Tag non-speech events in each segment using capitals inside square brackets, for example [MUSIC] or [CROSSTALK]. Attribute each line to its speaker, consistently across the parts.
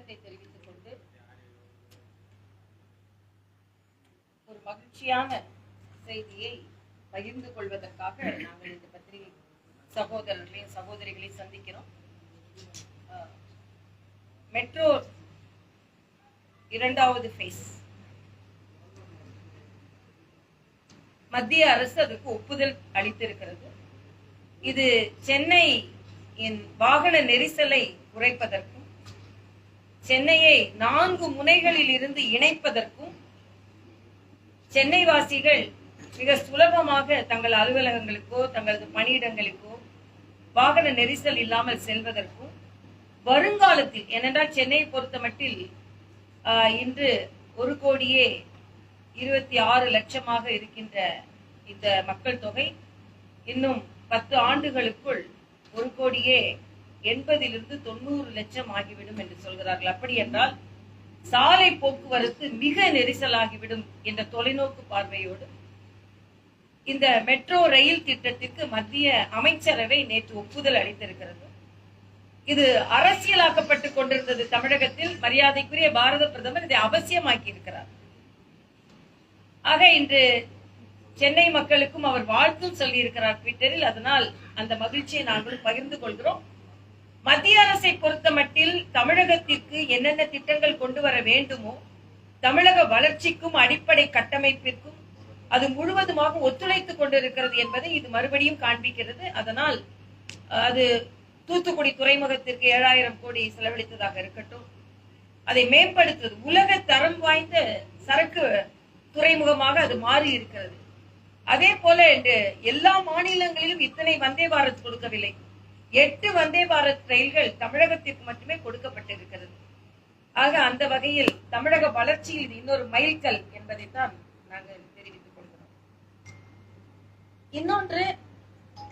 Speaker 1: வணக்கத்தை தெரிவித்துக் கொண்டு ஒரு மகிழ்ச்சியான செய்தியை பகிர்ந்து கொள்வதற்காக நாங்கள் இந்த பத்திரிகை சகோதரர்களையும் சகோதரிகளையும் சந்திக்கிறோம். மெட்ரோ இரண்டாவது ஃபேஸ் மத்திய அரசு அதற்கு ஒப்புதல் அளித்திருக்கிறது. இது சென்னை வாகன நெரிசலை குறைப்பதற்கு சென்னையை நான்கு முனைகளில் இருந்து இணைப்பதற்கும் சென்னை வாசிகள் மிக சுலபமாக தங்கள் அலுவலகங்களுக்கோ தங்களது பணியிடங்களுக்கோ வாகன நெரிசல் இல்லாமல் செல்வதற்கும் வருங்காலத்தில் ஏனென்றால் சென்னையை பொறுத்த மட்டில் இன்று ஒரு கோடியே இருபத்தி ஆறு லட்சமாக இருக்கின்ற இந்த மக்கள் தொகை இன்னும் பத்து ஆண்டுகளுக்குள் ஒரு கோடியே எண்பதிலிருந்து தொண்ணூறு லட்சம் ஆகிவிடும் என்று சொல்கிறார்கள். அப்படி என்றால் சாலை போக்குவரத்து மிக நெரிசலாகிவிடும் என்ற தொலைநோக்கு பார்வையோடு இந்த மெட்ரோ ரயில் திட்டத்திற்கு மத்திய அமைச்சரவை நேற்று ஒப்புதல் அளித்திருக்கிறது. இது அரசியலாக்கப்பட்டு கொண்டிருந்தது தமிழகத்தில். மரியாதைக்குரிய பாரத பிரதமர் இதை அவசியமாக்கி இருக்கிறார் ஆக இன்று சென்னை மக்களுக்கும் அவர் வாழ்த்தும் சொல்லியிருக்கிறார் ட்விட்டரில். அதனால் அந்த மகிழ்ச்சியை நாங்கள் பகிர்ந்து கொள்கிறோம். மத்திய அரசை பொறுத்த மட்டில் தமிழகத்திற்கு என்னென்ன திட்டங்கள் கொண்டு வர வேண்டுமோ தமிழக வளர்ச்சிக்கும் அடிப்படை கட்டமைப்பிற்கும் அது முழுவதுமாக ஒத்துழைத்துக் கொண்டிருக்கிறது என்பதை இது மறுபடியும் காண்பிக்கிறது. அதனால் அது தூத்துக்குடி துறைமுகத்திற்கு ஏழாயிரம் கோடி செலவழித்ததாக இருக்கட்டும். அதை மேம்படுத்துவது உலக தரம் வாய்ந்த சரக்கு துறைமுகமாக அது மாறி இருக்கிறது. அதே போல எல்லா மாநிலங்களிலும் இத்தனை வந்தே பாரத் கொடுக்கவில்லை. எட்டு வந்தே பாரத் ரயில்கள் தமிழகத்திற்கு மட்டுமே கொடுக்கப்பட்டிருக்கிறது. ஆக அந்த வகையில் தமிழக வளர்ச்சியில் இது இன்னொரு மைல்கல் என்பதைத்தான் நாங்கள் தெரிவித்துக் கொள்கிறோம். இன்னொன்று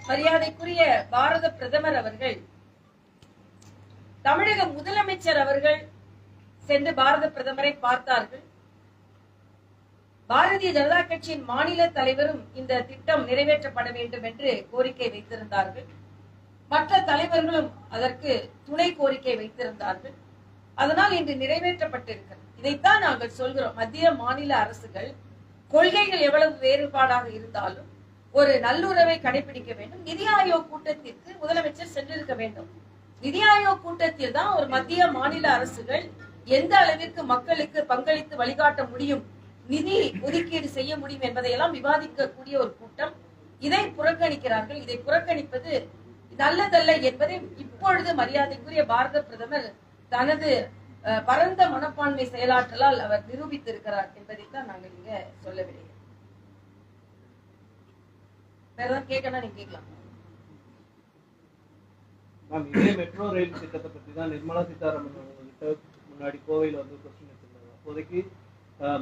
Speaker 1: மரியாதைக்குரிய பாரத பிரதமர் அவர்கள் தமிழக முதலமைச்சர் அவர்கள் சென்று பாரத பிரதமரை பார்த்தார்கள். பாரதிய ஜனதா கட்சியின் மாநில தலைவரும் இந்த திட்டம் நிறைவேற்றப்பட வேண்டும் என்று கோரிக்கை வைத்திருந்தார்கள். மற்ற தலைவர்களும் அதற்கு துணை கோரிக்கை வைத்திருந்தார்கள். அதனால் இன்று நிறைவேற்றப்பட்டிருக்கிறது. இதைத்தான் நாங்கள் சொல்கிறோம். மத்திய மாநில அரசுகள் கொள்கைகள் எவ்வளவு வேறுபாடாக இருந்தாலும் ஒரு நல்லுறவை கடைபிடிக்க வேண்டும். நிதி ஆயோக் கூட்டத்திற்கு முதலமைச்சர் சென்றிருக்க வேண்டும். நிதி ஆயோக் கூட்டத்தில் தான் ஒரு மத்திய மாநில அரசுகள் எந்த அளவிற்கு மக்களுக்கு பங்களித்து வழிகாட்ட முடியும் நிதி ஒதுக்கீடு செய்ய முடியும் என்பதையெல்லாம் விவாதிக்கக்கூடிய ஒரு கூட்டம் இதை புறக்கணிக்கிறார்கள். இதை புறக்கணிப்பது நல்லதல்ல என்பதை இப்பொழுது மரியாதைக்குரிய பாரத பிரதமர் தனது அஹ், பரந்த மனப்பான்மை செயலாற்றலால் அவர் நிரூபித்திருக்கிறார் என்பதைத்தான் நாங்கள் இங்க சொல்ல விடுகிறோம் வேற ஏதாவது கேட்கணும் நீங்க கேட்கலாம்.
Speaker 2: மேம் இதே மெட்ரோ ரயில் திட்டத்தை பத்தி தான் நிர்மலா சீதாராமன் அவங்ககிட்ட முன்னாடி கோவையில் வந்து கொஸ்டின் வச்சிருந்தாங்க அப்போதைக்கு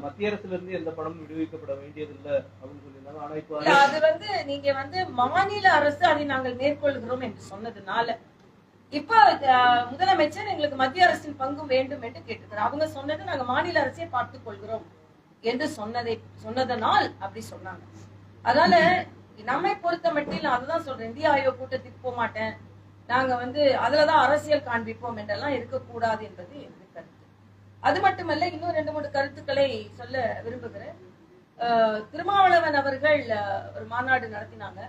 Speaker 2: மத்திய அரசுல இருந்து எந்த பணமும் விடுவிக்கப்பட வேண்டியதில்லை அப்படின்னு சொல்லியிருந்தாங்க. ஆனா இப்போ
Speaker 1: அது வந்து நீங்க வந்து மாநில அரசு அதை நாங்கள் மேற்கொள்கிறோம் என்று சொன்னதுனால இப்ப முதலமைச்சர் எங்களுக்கு மத்திய அரசின் பங்கும் வேண்டும் என்று கேட்டிருக்கிறார் அவங்க சொன்னது நாங்க மாநில அரசே பார்த்துக் கொள்கிறோம் என்று சொன்னதை சொன்னதனால் அப்படி சொன்னாங்க. அதனால நம்மை பொறுத்த மட்டும் நான் அதுதான் சொல்றேன். இந்திய ஆயோக் கூட்டத்துக்கு போக மாட்டேன். நாங்க வந்து அதுலதான் அரசியல் காண்பிப்போம் என்றெல்லாம் இருக்கக்கூடாது என்பது அது மட்டுமல்ல இன்னும் ரெண்டு மூணு கருத்துக்களை சொல்ல விரும்புகிறேன். திருமாவளவன் அவர்கள் ஒரு மாநாடு நடத்தினாங்க.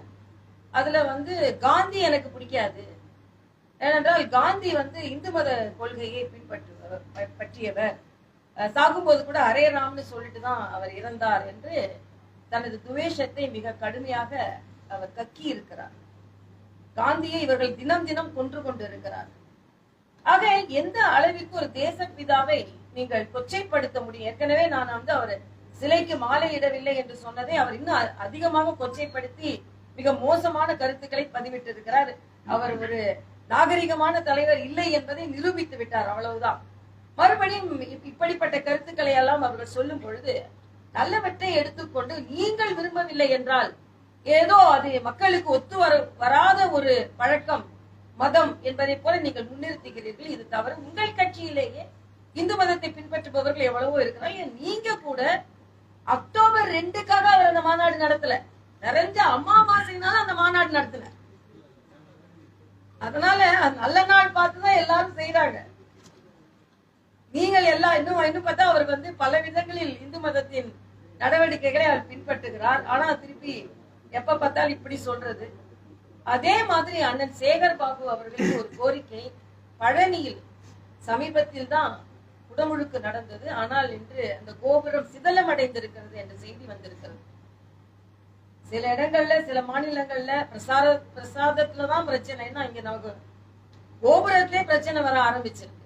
Speaker 1: அதுல வந்து காந்தி எனக்கு பிடிக்காது. ஏனென்றால் காந்தி வந்து இந்து மத கொள்கையை பின்பற்றுவர் பற்றியவர். சாகும்போது கூட அரையராம்னு சொல்லிட்டு தான் அவர் இறந்தார் என்று தனது துவேஷத்தை மிக கடுமையாக அவர் கக்கி இருக்கிறார். காந்தியை இவர்கள் தினம் தினம் கொன்று கொண்டு இருக்கிறார் ஆக எந்த அளவிற்கு ஒரு தேசப்பிதாவை நீங்கள் கொச்சைப்படுத்த முடியும் ஏற்கனவே நான் வந்து அவர் சிலைக்கு மாலையிடவில்லை என்று சொன்னதை அவர் இன்னும் அதிகமாக கொச்சைப்படுத்தி மிக மோசமான கருத்துக்களை பதிவிட்டிருக்கிறார். அவர் ஒரு நாகரிகமான தலைவர் இல்லை என்பதை நிரூபித்து விட்டார். அவ்வளவுதான். மறுபடியும் இப்படிப்பட்ட கருத்துக்களை எல்லாம் அவர்கள் சொல்லும் பொழுது நல்லவற்றை எடுத்துக்கொண்டு நீங்கள் விரும்பவில்லை என்றால் ஏதோ அது மக்களுக்கு ஒத்து வர வராத ஒரு பழக்கம் மதம் என்பதை போல நீங்கள் முன்னிறுத்துகிறீர்கள். இது தவறு. உங்கள் கட்சியிலேயே இந்து மதத்தை பின்பற்றுபவர்கள் எவ்வளவோ இருக்கிறாங்க. நீங்க கூட அக்டோபர் ரெண்டுக்காக அவர் அந்த மாநாடு நடத்தல. நிறைஞ்ச அமாவாசைனால அந்த மாநாடு நடத்தல. அதனால நல்ல நாள் பார்த்துதான் எல்லாரும் செய்யறாங்க நீங்கள் எல்லாம் இன்னும் இன்னும் பார்த்தா அவர் வந்து பல விதங்களில் இந்து மதத்தின் நடவடிக்கைகளை அவர் பின்பற்றுகிறார். ஆனா திருப்பி எப்ப பார்த்தாலும் இப்படி சொல்றது. அதே மாதிரி அண்ணன் சேகர் பாபு அவர்களுக்கு ஒரு கோரிக்கை. பழனியில் சமீபத்தில் தான் உடமுழுக்கு நடந்தது. ஆனால் இன்று அந்த கோபுரம் சிதலம் அடைந்திருக்கிறது என்ற செய்தி வந்திருக்கிறது. சில இடங்கள்ல சில மாநிலங்கள்ல பிரசார பிரசாதத்துலதான் பிரச்சனை பிரச்சனைன்னா இங்க நமக்கு கோபுரத்திலே பிரச்சனை வர ஆரம்பிச்சிருக்கு.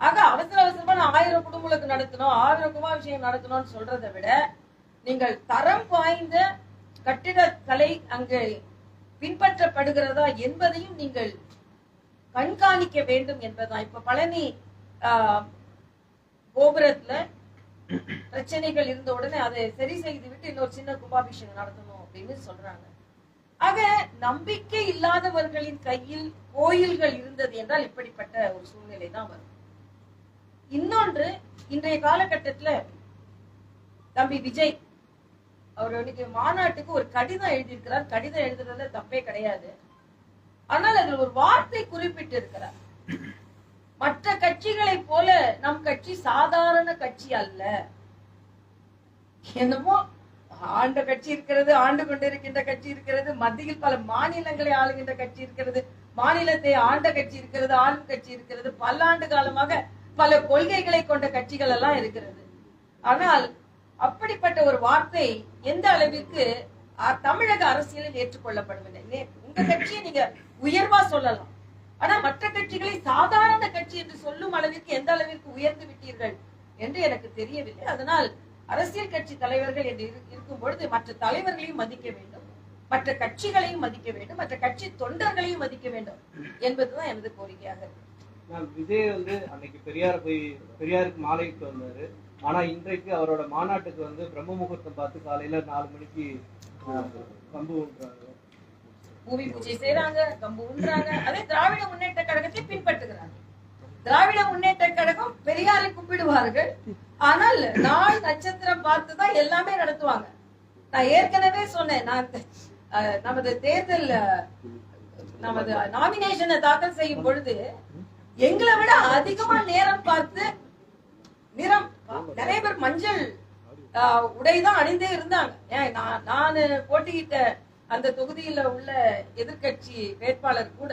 Speaker 1: ஆக அவசர அவசரமா நான் ஆயிரம் குடும்பங்களுக்கு நடத்தணும் ஆயிரம் கும்பாபிஷேகம் நடத்தணும்னு சொல்றதை விட நீங்கள் தரம் வாய்ந்த கட்டிடக்கலை அங்கு பின்பற்றப்படுகிறதா என்பதையும் நீங்கள் கண்காணிக்க வேண்டும் என்பதுதான். இப்ப பழனி ஆஹ், கோபுரத்துல பிரச்சனைகள் இருந்த உடனே அதை சரி செய்து விட்டு இன்னொரு சின்ன கும்பாபிஷேகம் நடத்தணும் அப்படின்னு சொல்றாங்க. ஆக நம்பிக்கை இல்லாதவர்களின் கையில் கோயில்கள் இருந்தது என்றால் இப்படிப்பட்ட ஒரு சூழ்நிலை தான் வரும். இன்னொன்று இன்றைய காலகட்டத்துல தம்பி விஜய் அவர் இன்னைக்கு மாநாட்டுக்கு ஒரு கடிதம் எழுதியிருக்கிறார். கடிதம் எழுதுறதுல தப்பே கிடையாது. ஆனால் அதில் ஒரு வார்த்தை குறிப்பிட்டு இருக்கிறார் மற்ற நம் கட்சி சாதாரண கட்சி அல்ல. என்னமோ ஆண்ட கட்சி இருக்கிறது ஆண்டு கொண்டிருக்கின்ற கட்சி இருக்கிறது மத்தியில் பல மாநிலங்களை ஆளுகின்ற கட்சி இருக்கிறது மாநிலத்தை ஆண்ட கட்சி இருக்கிறது ஆளும் கட்சி இருக்கிறது பல்லாண்டு காலமாக பல கொள்கைகளை கொண்ட கட்சிகள் எல்லாம் இருக்கிறது. ஆனால் அப்படிப்பட்ட ஒரு வார்த்தை எந்த அளவிற்கு தமிழக அரசியலில் ஏற்றுக்கொள்ளப்படவில்லை உங்க கட்சியை நீங்க உயர்வா சொல்லலாம். ஆனா மற்ற கட்சிகளை சாதாரண கட்சி என்று சொல்லும் அளவிற்கு எந்த அளவிற்கு உயர்ந்து விட்டீர்கள் என்று எனக்கு தெரியவில்லை. அதனால் அரசியல் கட்சி தலைவர்கள் என்று இருக்கும் பொழுது மற்ற தலைவர்களையும் மதிக்க வேண்டும் மற்ற கட்சிகளையும் மதிக்க வேண்டும் மற்ற கட்சி தொண்டர்களையும் மதிக்க வேண்டும் என்பதுதான் எனது கோரிக்கையாக இருக்கு.
Speaker 2: விஜய் வந்து அன்னைக்கு பெரியார் போய் பெரியாருக்கு மாலையிட்டு வந்தாரு. ஆனா இன்றைக்கு அவரோட மாநாட்டுக்கு வந்து பிரம்ம முகூர்த்தம் பார்த்து காலையில நாலு மணிக்கு ஆஹ், விடுறாங்க
Speaker 1: பூமி பூஜை செய்றாங்க கம்பு உண்றாங்க. அதே திராவிட முன்னேற்ற கழகத்தை பின்பற்றுகிறாங்க. திராவிட முன்னேற்ற கழகம் பெரியாரை கும்பிடுவார்கள். ஆனால் நாள் நட்சத்திரம் பார்த்துதான் எல்லாமே நடத்துவாங்க. நான் ஏற்கனவே சொன்னேன் நான் நமது தேர்தல் நமது நாமினேஷனை தாக்கல் செய்யும் பொழுது எங்களை விட அதிகமா நேரம் பார்த்து நிறம் நிறைய பேர் மஞ்சள் உடைதான் அணிந்தே இருந்தாங்க. ஏன் நான் நான் போட்டியிட்ட அந்த தொகுதியில உள்ள எதிர்க்கட்சி வேட்பாளர் கூட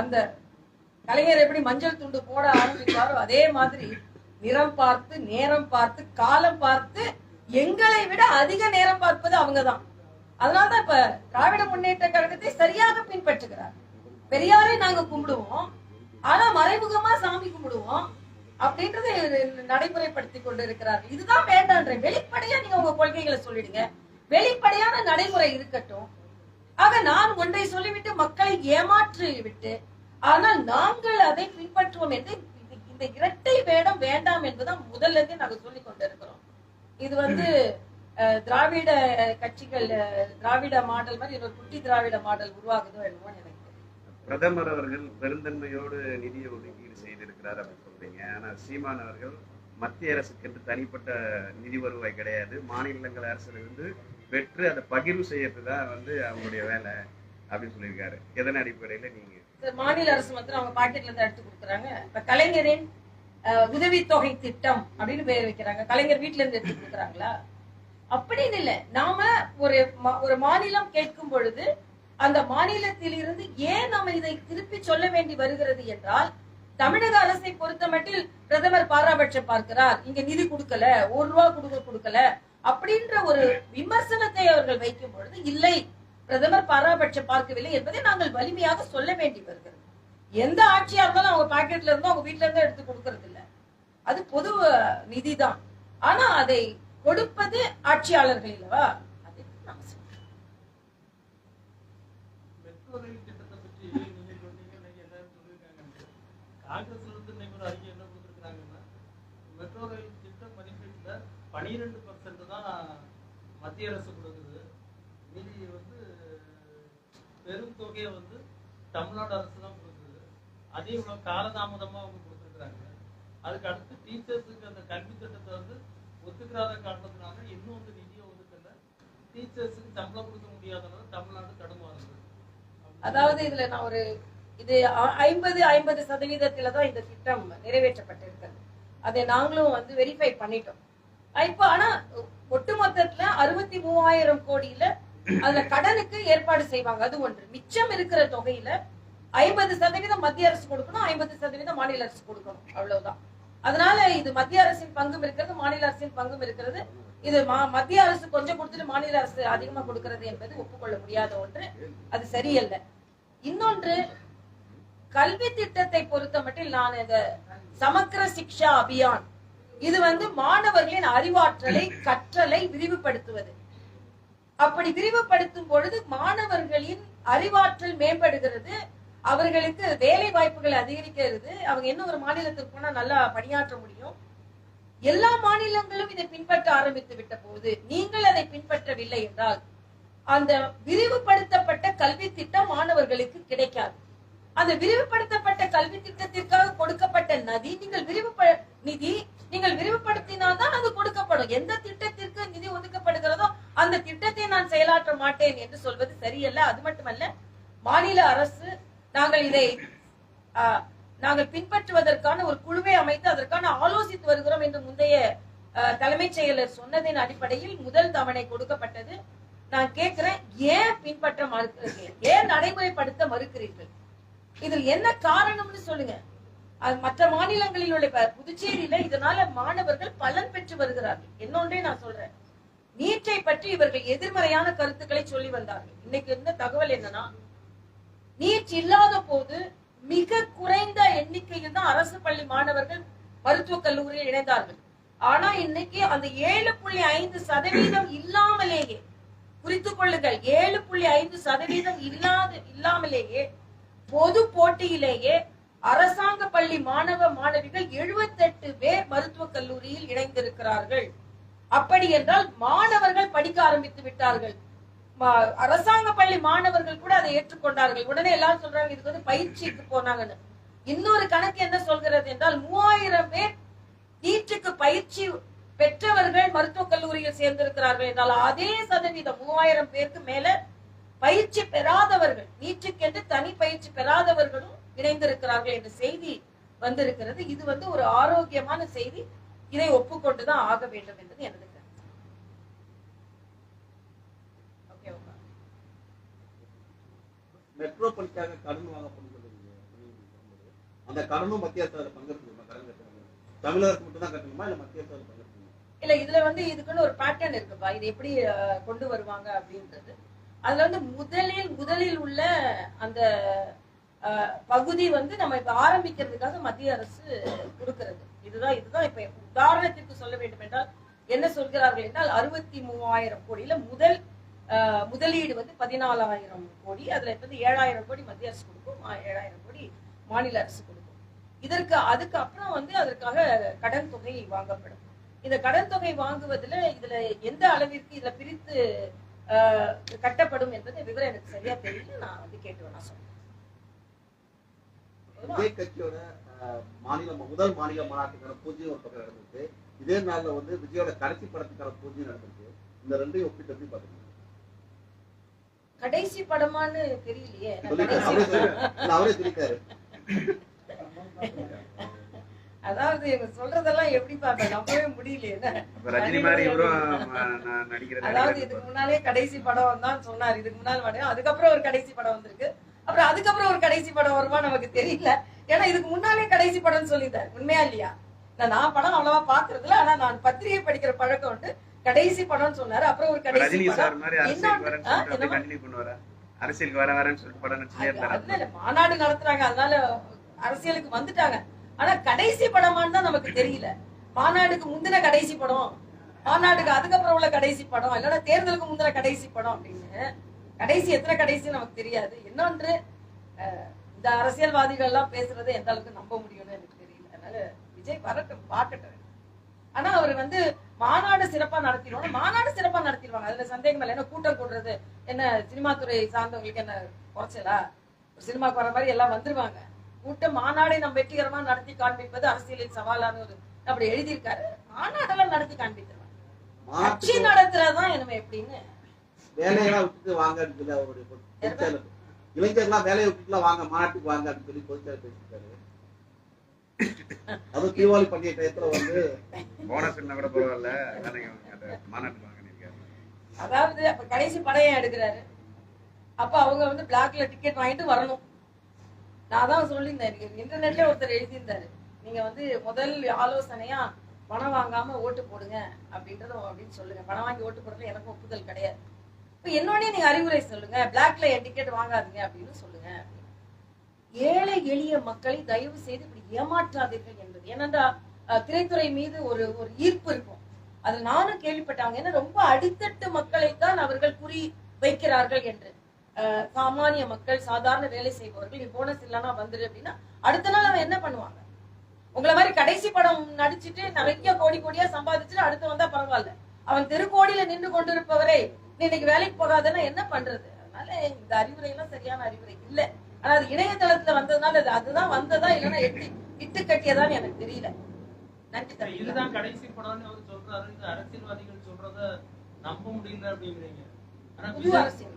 Speaker 1: அந்த கலைஞர் எப்படி மஞ்சள் துண்டு போட ஆரம்பித்தாரோ அதே மாதிரி நிறம் பார்த்து நேரம் பார்த்து காலம் பார்த்து எங்களை விட அதிக நேரம் பார்ப்பது அவங்கதான். அதனாலதான் இப்ப திராவிட முன்னேற்ற கழகத்தை சரியாக பின்பற்றுகிறார். பெரியாரை நாங்க கும்பிடுவோம். ஆனா மறைமுகமா சாமி கும்பிடுவோம் அப்படின்றத நடைமுறைப்படுத்தி கொண்டு இருக்கிறார்கள் இதுதான் வேண்டான்ற வெளிப்படையா நீங்க உங்க கொள்கைகளை சொல்லிடுங்க. வெளிப்படையான நடைமுறை இருக்கட்டும். ஆக நான் ஒன்றை சொல்லிவிட்டு மக்களை ஏமாற்றி விட்டு ஆனால் நாங்கள் அதை பின்பற்றுவோம் என்று இந்த- இரட்டை வேடம் வேண்டாம் என்பதுதான் முதல்ல இருந்தே நாங்க சொல்லிக் கொண்டிருக்கிறோம். இது வந்து அஹ், திராவிட கட்சிகள் திராவிட மாடல் மாதிரி ஒரு குட்டி திராவிட மாடல் உருவாகுதோ என்னமோ எனக்கு
Speaker 3: பிரதமர் அவர்கள் பெருந்தன்மையோடு நிதியை ஒதுக்கீடு செய்திருக்கிறார் அப்படின்னு சொல்றீங்க. ஆனா சீமான் அவர்கள் மத்திய அரசுக்கு என்று தனிப்பட்ட நிதி வருவாய் கிடையாது. மாநிலங்கள் அரசிலிருந்து பெற்று அதை பகிர்வு செய்யறது தான் வந்து அவங்களுடைய வேலை அப்படின்னு சொல்லியிருக்காரு. எதன் அடிப்படையில நீங்க?
Speaker 1: மாநில அரசு மாத்திரம் அவங்க பாக்கெட்ல இருந்து எடுத்து கொடுக்குறாங்க. இப்ப கலைஞரின் உதவித்தொகை திட்டம் அப்படின்னு பேர் வைக்கிறாங்க. கலைஞர் வீட்ல இருந்து எடுத்து கொடுக்குறாங்களா? அப்படின்னு இல்ல. நாம ஒரு மா- ஒரு மாநிலம் கேட்கும் பொழுது அந்த மாநிலத்தில் இருந்து ஏன் நாம இதை திருப்பி சொல்ல வேண்டி வருகிறது என்றால் தமிழக அரசை பொறுத்த மட்டில் பிரதமர் பாராபட்சம் பார்க்கிறார். இங்க நிதி கொடுக்கல ஒரு ரூபா கொடுக்க கொடுக்கல அப்படின்ற ஒரு விமர்சனத்தை அவர்கள் வைக்கும் பொழுது இல்லை பிரதமர் பாராபட்சம் பார்க்கவில்லை என்பதை நாங்கள் வலிமையாக சொல்ல வேண்டி வருகிறது. எந்த ஆட்சியா இருந்தாலும் அவங்க பாக்கெட்ல இருந்தோ அவங்க வீட்டுல இருந்தோ எடுத்து கொடுக்கறது இல்ல. அது பொது நிதி தான் ஆனா அதை கொடுப்பது ஆட்சியாளர்கள் இல்லவா அதை நாம சொல்றோம்.
Speaker 4: மெட்ரோ ரயில் திட்டத்தை பற்றி நீங்க சொன்னீங்க இன்னைக்கு எல்லாரும் சொல்லியிருக்காங்க காங்கிரஸ்ல இருந்து இன்னைக்கு ஒரு அறிக்கை என்ன கொடுத்துருக்காங்கன்னா மெட்ரோ ரயில் திட்ட மதிப்பீட்டுல பனிரெண்டு பர்சன்ட் தான் மத்திய அரசு கொடுக்குது. மீதி வந்து பெரும் தொகையை வந்து தமிழ்நாடு அரசு தான் கொடுக்குது. அதே இவ்வளோ காலதாமதமாக அவங்க கொடுத்துருக்குறாங்க. அதுக்கு அடுத்து டீச்சர்ஸுக்கு அந்த கல்வி திட்டத்தை வந்து ஒத்துக்கிறாத காரணத்தினால இன்னும் வந்து நிதியை ஒதுக்கல. டீச்சர்ஸுக்கு சம்பளம் கொடுக்க முடியாதனால தமிழ்நாடு தடுமாறுது
Speaker 1: அதாவது இதுல நான் ஒரு இது ஐம்பது ஐம்பது சதவீதத்துல தான் இந்த திட்டம் நிறைவேற்றப்பட்டிருக்கிறது அதை நாங்களும் வந்து வெரிஃபை பண்ணிட்டோம். இப்ப ஆனா ஒட்டுமொத்தத்துல அறுபத்தி மூவாயிரம் கோடியில அதுல கடனுக்கு ஏற்பாடு செய்வாங்க. அது ஒன்று. மிச்சம் இருக்கிற தொகையில ஐம்பது சதவீதம் மத்திய அரசு கொடுக்கணும் ஐம்பது சதவீதம் மாநில அரசு கொடுக்கணும். அவ்வளவுதான். அதனால இது மத்திய அரசின் பங்கும் இருக்கிறது மாநில அரசின் பங்கும் இருக்கிறது. இது மா- மத்திய அரசு கொஞ்சம் கொடுத்துட்டு மாநில அரசு அதிகமா கொடுக்கிறது என்பது ஒப்புக்கொள்ள முடியாத ஒன்று. அது சரியல்ல. இன்னொன்று கல்வி திட்டத்தை பொறுத்த மட்டும் நான் இந்த சமக்கிர சிக்ஷா அபியான் இது வந்து மாணவர்களின் அறிவாற்றலை கற்றலை விரிவுபடுத்துவது. அப்படி விரிவுபடுத்தும் பொழுது மாணவர்களின் அறிவாற்றல் மேம்படுகிறது. அவர்களுக்கு வேலை வாய்ப்புகள் அதிகரிக்கிறது. அவங்க என்ன ஒரு மாநிலத்துக்கு போனா நல்லா பணியாற்ற முடியும். எல்லா மாநிலங்களும் இதை பின்பற்ற ஆரம்பித்து விட்ட போது நீங்கள் அதை பின்பற்றவில்லை என்றால் அந்த விரிவுபடுத்தப்பட்ட கல்வி திட்டம் மாணவர்களுக்கு கிடைக்காது. அந்த விரிவுபடுத்தப்பட்ட கல்வி திட்டத்திற்காக கொடுக்கப்பட்ட நதி நீங்கள் விரிவு நிதி நீங்கள் விரிவுபடுத்தினால்தான் அது கொடுக்கப்படும். எந்த திட்டத்திற்கு நிதி ஒதுக்கப்படுகிறதோ அந்த திட்டத்தை நான் செயலாற்ற மாட்டேன் என்று சொல்வது சரியல்ல. அது மட்டுமல்ல மாநில அரசு நாங்கள் இதை நாங்கள் பின்பற்றுவதற்கான ஒரு குழுவை அமைத்து அதற்கான ஆலோசித்து வருகிறோம் என்று முந்தைய தலைமைச் செயலர் சொன்னதின் அடிப்படையில் முதல் தவணை கொடுக்கப்பட்டது. நான் கேட்கிறேன் ஏன் பின்பற்ற மறுக்கிறீர்கள்? ஏன் நடைமுறைப்படுத்த மறுக்கிறீர்கள்? இதில் என்ன காரணம்னு சொல்லுங்க. மற்ற மாநிலங்களில் உள்ள புதுச்சேரியில இதனால மாணவர்கள் பலன் பெற்று வருகிறார்கள். இன்னொன்றே நான் சொல்றேன். நீட்டை பற்றி இவர்கள் எதிர்மறையான கருத்துக்களை சொல்லி வந்தார்கள். இன்னைக்கு இருந்த தகவல் என்னன்னா நீட் இல்லாத போது மிக குறைந்த எண்ணிக்கையில் தான் அரசு பள்ளி மாணவர்கள் மருத்துவக் கல்லூரியில் இணைந்தார்கள். ஆனா இன்னைக்கு அந்த ஏழு புள்ளி ஐந்து சதவீதம் இல்லாமலேயே குறித்துக் கொள்ளுங்கள் ஏழு புள்ளி ஐந்து சதவீதம் இல்லாத இல்லாமலேயே பொது போட்டியிலேயே அரசாங்க பள்ளி மாணவ மாணவிகள் 78 பேர் மருத்துவக் கல்லூரியில் இணைந்திருக்கிறார்கள். அப்படி என்றால் மாணவர்கள் படிக்க ஆரம்பித்து விட்டார்கள். மா- அரசாங்க பள்ளி மாணவர்கள் கூட அதை ஏற்றுக்கொண்டார்கள். உடனே எல்லாரும் சொல்றாங்க இதுக்கு வந்து பயிற்சிக்கு போனாங்கன்னு. இன்னொரு கணக்கு என்ன சொல்கிறது என்றால் மூவாயிரம் பேர் நீட்டுக்கு பயிற்சி பெற்றவர்கள் மருத்துவக் கல்லூரியில் சேர்ந்திருக்கிறார்கள் என்றால் அதே சதவீதம் மூவாயிரம் பேருக்கு மேல பயிற்சி பெறாதவர்கள் நீட்டுக்கென்று தனி பயிற்சி பெறாதவர்களும் இணைந்திருக்கிறார்கள் என்ற செய்தி வந்திருக்கிறது. இது வந்து ஒரு ஆரோக்கியமான செய்தி. இதை ஒப்புக்கொண்டுதான் ஆக வேண்டும் என்பது எனது கருத்து. Okay okay.
Speaker 5: மெட்ரோ பணிக்காக கடன் வாங்கப்படுகிறது. சொல்லும்போது, அந்த கடனும் மத்திய அரசு அதில் பங்கெடுக்கணுமா? கடன் கட்டணும்? தமிழகத்துக்கு மட்டும் தான் கட்டணுமா? இல்ல மத்திய அரசு பங்கெடுக்கணுமா?
Speaker 1: இல்ல இதுல வந்து இதுக்குன்னு ஒரு பேட்டர்ன் இருக்குப்பா. இது எப்படி கொண்டு வருவாங்க அப்படின்றது. அதுல வந்து முதலில் முதலில் உள்ள அந்த பகுதி வந்து நம்ம இப்ப ஆரம்பிக்கிறதுக்காக மத்திய அரசு கொடுக்கிறது. இதுதான் இதுதான் இப்ப உதாரணத்திற்கு சொல்ல வேண்டும் என்றால் என்ன சொல்கிறார்கள் என்றால் அறுபத்தி மூவாயிரம் கோடியில முதல் முதலீடு வந்து பதினாலாயிரம் கோடி அதுல வந்து ஏழாயிரம் கோடி மத்திய அரசு கொடுக்கும் ஏழாயிரம் கோடி மாநில அரசு கொடுக்கும். இதற்கு அதுக்கு அப்புறம் வந்து அதற்காக கடன் தொகை வாங்கப்படும். இந்த கடன் தொகை வாங்குவதுல இதுல எந்த அளவிற்கு இதுல பிரித்து ஆஹ், கட்டப்படும் என்பது விவரம் எனக்கு சரியா தெரியல நான் வந்து கேட்டு வேணா சொல்றேன்.
Speaker 5: இதே கட்சியோட மாநில முதல் மாநில மாநாட்டுக்கான பூஜ்யம் ஒரு பக்கம் நடந்திருக்கு. இதே நாள்ல வந்து விஜயோட கடைசி படத்துக்கான பூஜ்யம் நடந்திருக்கு. இந்த ரெண்டையும் ஒப்பிட்டு எப்படி பாக்குறீங்க
Speaker 1: கடைசி படமான்னு தெரியலையே.
Speaker 5: அவரே
Speaker 1: அதாவது இவங்க சொல்றதெல்லாம் எப்படி பார்ப்பேன்? நம்பவே முடியலையே.
Speaker 3: ரஜினி மாதிரி
Speaker 1: அதாவது இதுக்கு முன்னாலே கடைசி படம் தான் சொன்னார். இதுக்கு முன்னால் அதுக்கப்புறம் ஒரு கடைசி படம் வந்திருக்கு. அப்புறம் அதுக்கப்புறம் ஒரு கடைசி படம் வருமா நமக்கு தெரியல. ஏன்னா இதுக்கு முன்னாலே கடைசி படம்னு சொல்லிட்டார். உண்மையா இல்லையா? நான் நான் படம் அவ்வளவா பாக்குறது இல்ல ஆனா நான் பத்திரிகை படிக்கிற பழக்கம் உண்டு. கடைசி படம்னு சொன்னாரு. அப்புறம் ஒரு கடைசி
Speaker 3: அரசியலுக்கு வர வரேன்னு சொல்லிட்டு படம்
Speaker 1: இல்ல, மாநாடு நடத்துறாங்க. அதனால அரசியலுக்கு வந்துட்டாங்க. ஆனா கடைசி படமான்னு தான் நமக்கு தெரியல. மாநாடுக்கு முந்தின கடைசி படம். மாநாடுக்கு அதுக்கப்புறம் உள்ள கடைசி படம். இல்லைன்னா தேர்தலுக்கு முந்தின கடைசி படம் அப்படின்னு. கடைசி எத்தனை கடைசி நமக்கு தெரியாது. இன்னொன்று இந்த அரசியல்வாதிகள் எல்லாம் பேசுறது எந்த அளவுக்கு நம்ப முடியும்னு எனக்கு தெரியல. அதனால விஜய் வரட்டும் பார்க்கட்டும். ஆனா அவர் வந்து மாநாடு சிறப்பா நடத்திடுவாங்க மாநாடு சிறப்பா நடத்திடுவாங்க. அதுல சந்தேகம் இல்லை ஏன்னா கூட்டம் கூடுறது? என்ன சினிமா துறை சார்ந்தவங்களுக்கு என்ன குறைச்சலா? ஒரு சினிமாக்கு வர மாதிரி எல்லாம் வந்துருவாங்க. கூட்டம் மாநாடை நம்ம வெற்றிகரமா நடத்தி காண்பிப்பது அரசியலில் சவாலான ஒரு அப்படி எழுதியிருக்காரு. மாநாடெல்லாம் நடத்தி காண்பித்துருவாங்க கட்சி நடத்துறதுதான் என்ன எப்படின்னு
Speaker 5: வேலையெல்லாம் விட்டுட்டு வாங்க அப்படின்னு சொல்லி அவருடைய பொது- பொதுச்செயலர் இளைஞர்லாம் வேலையை விட்டுட்டுலாம் வாங்க மாநாட்டுக்கு வாங்க அப்படின்னு சொல்லி பொதுச்செயலர் பேசியிருக்காரு. அதுவும் தீபாவளி பண்டிகை டயத்துல வந்து
Speaker 3: போனஸ் என்ன கூட பரவாயில்ல அதான் நீங்க அந்த மாநாட்டு வாங்கினீங்க
Speaker 1: அதாவது அப்ப கடைசி படம் எடுக்கிறாரு. அப்ப அவங்க வந்து பிளாக்ல டிக்கெட் வாங்கிட்டு வரணும். நான் தான் சொல்லியிருந்தேன் இன்டர்நெட்ல ஒருத்தர் எழுதியிருந்தாரு. நீங்க வந்து முதல் ஆலோசனையா பணம் வாங்காம ஓட்டு போடுங்க அப்படின்றத அப்படின்னு சொல்லுங்க. பணம் வாங்கி ஓட்டு போடுறது எனக்கு ஒப்புதல் கிடையாது. இப்ப என்னோடய நீங்க அறிவுரை சொல்லுங்க. பிளாக்ல என் டிக்கெட் வாங்காதீங்க அப்படின்னு சொல்லுங்க. ஏழை எளிய மக்களை தயவு செய்து இப்படி ஏமாற்றாதீர்கள் என்பது. ஏனென்றா திரைத்துறை மீது ஒரு ஒரு ஈர்ப்பு இருக்கும். அது நானும் கேள்விப்பட்டாங்க ஏன்னா ரொம்ப அடித்தட்டு மக்களைத்தான் அவர்கள் குறி வைக்கிறார்கள் என்று. அஹ், சாமானிய மக்கள் சாதாரண வேலை செய்பவர்கள் நீ போனஸ் இல்லைன்னா வந்துரு அப்படின்னா அடுத்த நாள் அவன் என்ன பண்ணுவாங்க? உங்களை மாதிரி கடைசி படம் நடிச்சுட்டு நிறைய கோடி கோடியா சம்பாதிச்சுட்டு அடுத்து வந்தா பரவாயில்ல. அவன் தெருக்கோடியில நின்று கொண்டிருப்பவரை இன்னைக்கு வேலைக்கு போகாதன்னா என்ன பண்றது? அதனால இந்த அறிவுரை எல்லாம் சரியான அறிவுரை இல்ல. ஆனா அது இணையதளத்துல வந்ததுனால அது அதுதான் வந்ததா இல்லைன்னா எட்டு இட்டு கட்டியதான்னு எனக்கு தெரியல. நன்றி தம்பி.
Speaker 4: இதுதான் கடைசி படம்னு அவர் சொல்றாரு. இந்த அரசியல்வாதிகள் சொல்றத நம்ப முடியல அப்படிங்கிறீங்க.
Speaker 1: புது அரசியல்.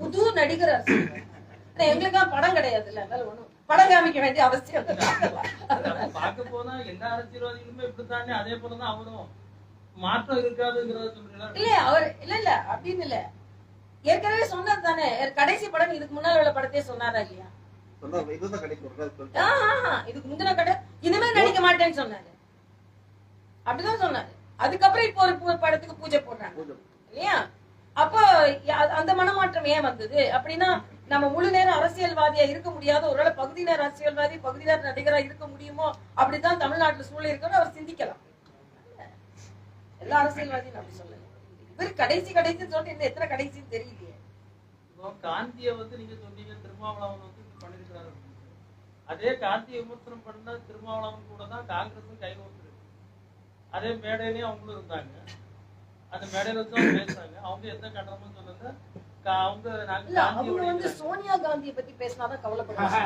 Speaker 1: புது நடிகர் அரசியல். ஆனா எங்களுக்கெல்லாம் படம் கிடையாது இல்ல அதனால ஒண்ணும் படம் காமிக்க வேண்டிய அவசியம்
Speaker 4: பார்க்க போனா எல்லா அரசியல்வாதிகளுமே இப்படித்தானே. அதே போலதான் அவரும். மாற்றம் இருக்காதுங்கிறத
Speaker 1: இல்ல அவர் இல்ல இல்ல அப்படின்னு இல்ல. ஏற்கனவே சொன்னது தானே கடைசி படம் இதுக்கு முன்னால உள்ள படத்தையே சொன்னாரா இல்லையா. இதுக்கு முந்தின கடை இனிமே நடிக்க மாட்டேன்னு சொன்னாரு. அப்படிதான் சொன்னாரு. அதுக்கப்புறம் இப்போ ஒரு படத்துக்கு பூஜை போடுறாங்க. இல்லையா? அப்போ அந்த மனமாற்றம் ஏன் வந்தது? அப்படின்னா நம்ம முழு நேரம் அரசியல்வாதியா இருக்க முடியாத ஒருவேளை பகுதி நேர அரசியல்வாதி பகுதி நேர நடிகரா இருக்க முடியுமோ அப்படிதான் தமிழ்நாட்டுல சூழல் இருக்குன்னு அவர் சிந்திக்கலாம். எல்லா அரசியல்வாதியும் அப்படி சொல்லல. இவர் கடைசி கடைசின்னு சொல்லிட்டு இன்னும் எத்தனை கடைசின்னு தெரியலையே.
Speaker 4: காந்தியை வந்து நீங்க சொன்னீங்க திருமாவளவன் வந்து பண்ணிருக்கிறாரு. அதே காந்தியை விமர்சனம் பண்ண திருமாவளவன் கூட தான் காங்கிரஸும் கை கோர்த்துருக்கு அதே மேடையிலயும் அவங்களும் இருந்தாங்க. அந்த மேடையில வச்சு பேசுறாங்க. அவங்க எந்த கண்டனமும் சொல்லல. அவங்க
Speaker 1: அவங்க வந்து சோனியா காந்தியை பத்தி பேசினாதான் கவலைப்படுவாங்க.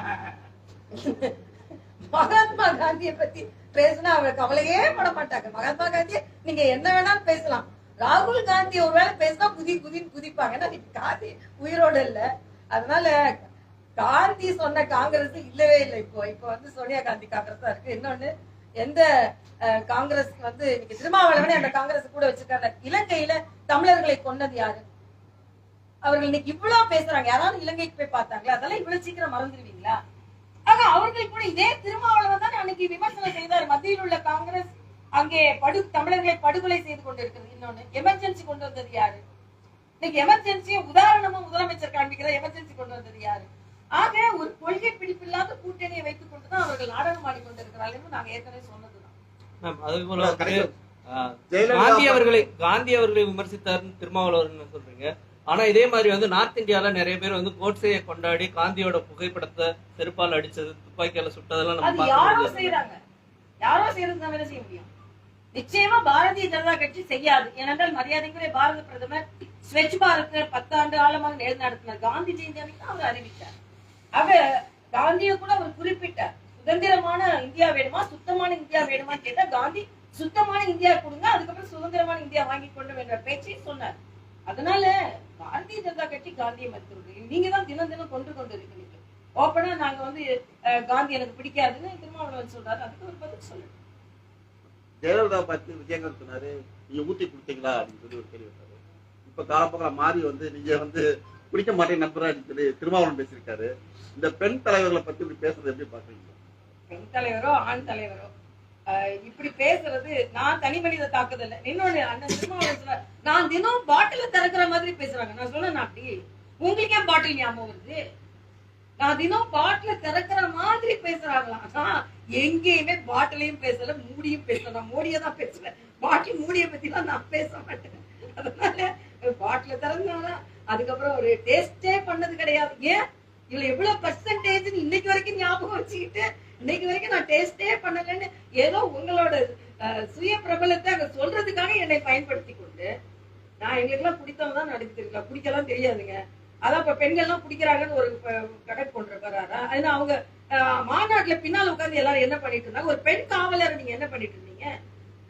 Speaker 1: [LAUGHS] மகாத்மா காந்தியை பத்தி பேசினா அவங்க கவலையே பட மாட்டாங்க. மகாத்மா காந்தி நீங்க என்ன வேணாலும் பேசலாம். ராகுல் காந்தி ஒருவேளை பேசினா குதி குதின்னு குதிப்பாங்க. ஏன்னா காந்தி உயிரோட இல்ல. அதனால காந்தி சொன்ன காங்கிரஸ் இல்லவே இல்லை இப்போ. இப்போ வந்து சோனியா காந்தி காங்கிரஸ் தான் இருக்கு. இன்னொன்னு எந்த காங்கிரஸ் வந்து இன்னைக்கு திருமாவளவனே அந்த காங்கிரஸ் கூட வச்சிருக்காங்க. இலங்கையில தமிழர்களை கொன்னது யாரு? அவர்கள் இன்னைக்கு இவ்வளவு பேசுறாங்க. யாராவது இலங்கைக்கு போய் பார்த்தாங்களா? அதெல்லாம் இவ்வளவு சீக்கிரம் மறந்துடுவீங்களா? அவர்கள் கூட இதே திருமாவளவன் தான் அன்னைக்கு விமர்சனம் செய்தார். மத்தியில் உள்ள காங்கிரஸ் அங்கே படு தமிழர்களை படுகொலை செய்து கொண்டிருக்கிறது. இன்னொன்னு எமர்ஜென்சி கொண்டு வந்தது யாரு? இன்னைக்கு எமர்ஜென்சியை உதாரணமா முதலமைச்சர் காண்பிக்கிற எமர்ஜென்சி கொண்டு வந்தது யாரு? ஆக ஒரு கொள்கை பிடிப்பில்லாத கூட்டணியை வைத்துக் கொண்டுதான் அவர்கள் நாடகம் ஆடிக்கொண்டிருக்கிறார்கள் என்று நாங்க ஏற்கனவே சொன்னதுதான்.
Speaker 2: மேம் அதே போல காந்தி அவர்களை காந்தி அவர்களை விமர்சித்தாருன்னு திருமாவளவன் சொல்றீங்க? ஆனா இதே மாதிரி வந்து நார்த் இந்தியால நிறைய பேர் வந்து கோட்சேயை கொண்டாடி காந்தியோட புகைப்படத்தை செருப்பால் அடிச்சது துப்பாக்கியால சுட்டதெல்லாம் நம்ம
Speaker 1: யாரோ. செய்யறாங்க யாரோ செய்யறது என்ன செய்ய முடியும். நிச்சயமா பாரதிய ஜனதா கட்சி செய்யாது. ஏனென்றால் மரியாதைக்குரிய பாரத பிரதமர் ஸ்வச் பாரத் பத்தாண்டு காலமாக நே- நடத்தினார். காந்தி ஜெயந்தி அன்னைக்கு அவர் அறிவித்தார். ஆக காந்திய கூட அவர் குறிப்பிட்டார் சுதந்திரமான இந்தியா வேணுமா சுத்தமான இந்தியா வேணுமா கேட்டா காந்தி சுத்தமான இந்தியா கொடுங்க அதுக்கப்புறம் சுதந்திரமான இந்தியா வாங்கி கொண்டு என்ற பேச்சை சொன்னார். அதனால பாரதிய ஜனதா கட்சி காந்தியை மறுத்து நீங்க தான் தினம் தினம் கொண்டு கொண்டு இருக்கிறீங்க ஓப்பனா நாங்க வந்து காந்தி எனக்கு பிடிக்காதுன்னு திருமாவளவன் சொல்றாரு. அதுக்கு ஒரு பதில் சொல்லுங்க.
Speaker 5: ஜெயலலிதா பார்த்து விஜயகாந்த் சொன்னாரு நீங்க ஊத்தி கொடுத்தீங்களா? அப்படின்னு சொல்லி ஒரு கேள்வி வந்தாரு இப்ப காலப்போக்கில் மாறி வந்து நீங்க வந்து குடிக்க மாட்டேன் நம்புறா அப்படின்னு சொல்லி திருமாவளவன் பேசியிருக்காரு. இந்த பெண் தலைவர்களை பத்தி இப்படி பேசுறது எப்படி பாக்குறீங்க?
Speaker 1: பெண் தலைவரோ ஆண் தலைவரோ? இப்படி பேசுறது நான் தனி மனித தாக்குதல் இன்னொன்னு அண்ணன் திருமாவளவன் சொல்றாரு நான் தினம் பாட்டில திறக்கிற மாதிரி பேசுறாங்க. நான் சொன்னேன் அப்படி உங்களுக்கே பாட்டில் ஞாபகம் வருது? நான் தினம் பாட்டில திறக்கிற மாதிரி பேசுறாங்களாம். நான் எங்கேயுமே பாட்டிலையும் பேசல மூடியும் பேசல. நான் மோடியை தான் பேசுவேன். பாட்டில் மூடியை பத்தி தான் நான் பேச மாட்டேன். அதனால பாட்டில திறந்தாலும் அதுக்கப்புறம் ஒரு டேஸ்டே பண்ணது கிடையாது. ஏன்? இதுல எவ்வளவு பர்சன்டேஜ் இன்னைக்கு வரைக்கும் ஞாபகம் வச்சுக்கிட்டு இன்னைக்கு வரைக்கும் நான் டேஸ்டே பண்ணலன்னு ஏதோ உங்களோட சுய பிரபலத்தை அங்க சொல்றதுக்காக என்னை பயன்படுத்தி கொண்டு நான் எங்களுக்கெல்லாம் பிடித்தவங்க தான் நடிச்சிருக்கலாம் பிடிக்கலாம் தெரியாதுங்க. அதான் இப்ப பெண்கள்லாம் பிடிக்கிறாங்கன்னு ஒரு கடை கணக்கு கொண்டு வராரா ஏன்னா அவங்க மாநாட்டுல பின்னால் உட்காந்து எல்லாரும் என்ன பண்ணிட்டு இருந்தாங்க? ஒரு பெண் காவலர் நீங்க என்ன பண்ணிட்டு இருந்தீங்க?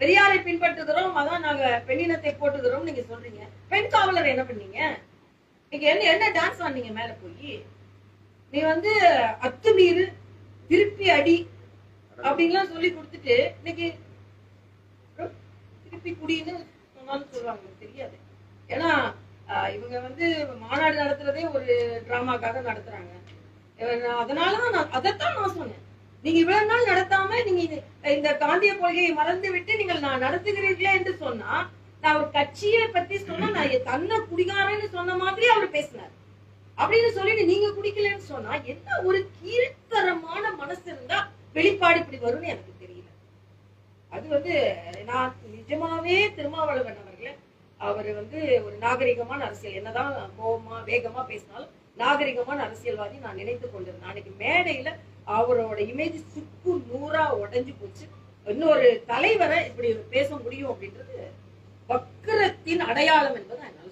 Speaker 1: பெரியாரை பின்பற்றுகிறோம் அதான் நாங்க பெண்ணினத்தை போட்டுகிறோம் நீங்க சொல்றீங்க. பெண் காவலர் என்ன பண்ணீங்க? நீங்க என்ன என்ன டான்ஸ் ஆனீங்க மேல போய்? நீ வந்து அத்துமீறு திருப்பி அடி அப்படின்லாம் சொல்லி கொடுத்துட்டு இன்னைக்கு திருப்பி குடின்னு சொன்னாலும் சொல்லுவாங்க தெரியாது. ஏன்னா ஆஹ், இவங்க வந்து மாநாடு நடத்துறதே ஒரு டிராமாக்காக நடத்துறாங்க. அதனாலதான் நான் அதைத்தான் நான் சொன்னேன். நீங்க இவ்வளவு நாள் நடத்தாம நீங்க இந்த காந்திய கொள்கையை மறந்து விட்டு நீங்கள் நான் நடத்துகிறீர்களே என்று சொன்னா நான் ஒரு கட்சியை பத்தி சொன்னா நான் என் தன்னை குடிகாரன்னு சொன்ன மாதிரி அவர் பேசினார். அப்படின்னு சொல்லிட்டு நீங்க குடிக்கலன்னு சொன்னா என்ன ஒரு கீழ்த்தரமான மனசு இருந்தா வெளிப்பாடு இப்படி வரும்னு எனக்கு தெரியல. அது வந்து நான் நிஜமாவே திருமாவளவன் அவர்களே அவர் வந்து ஒரு நாகரிகமான அரசியல். என்னதான் கோபமா வேகமா பேசினாலும் நாகரிகமான அரசியல்வாதி நான் நினைத்து கொண்டிருந்தேன். அன்னைக்கு மேடையில அவரோட இமேஜ் சுக்கு நூறா உடைஞ்சு போச்சு. இன்னொரு தலைவரை இப்படி பேச முடியும் அப்படின்றது வக்கரத்தின் அடையாளம் என்பது என்னால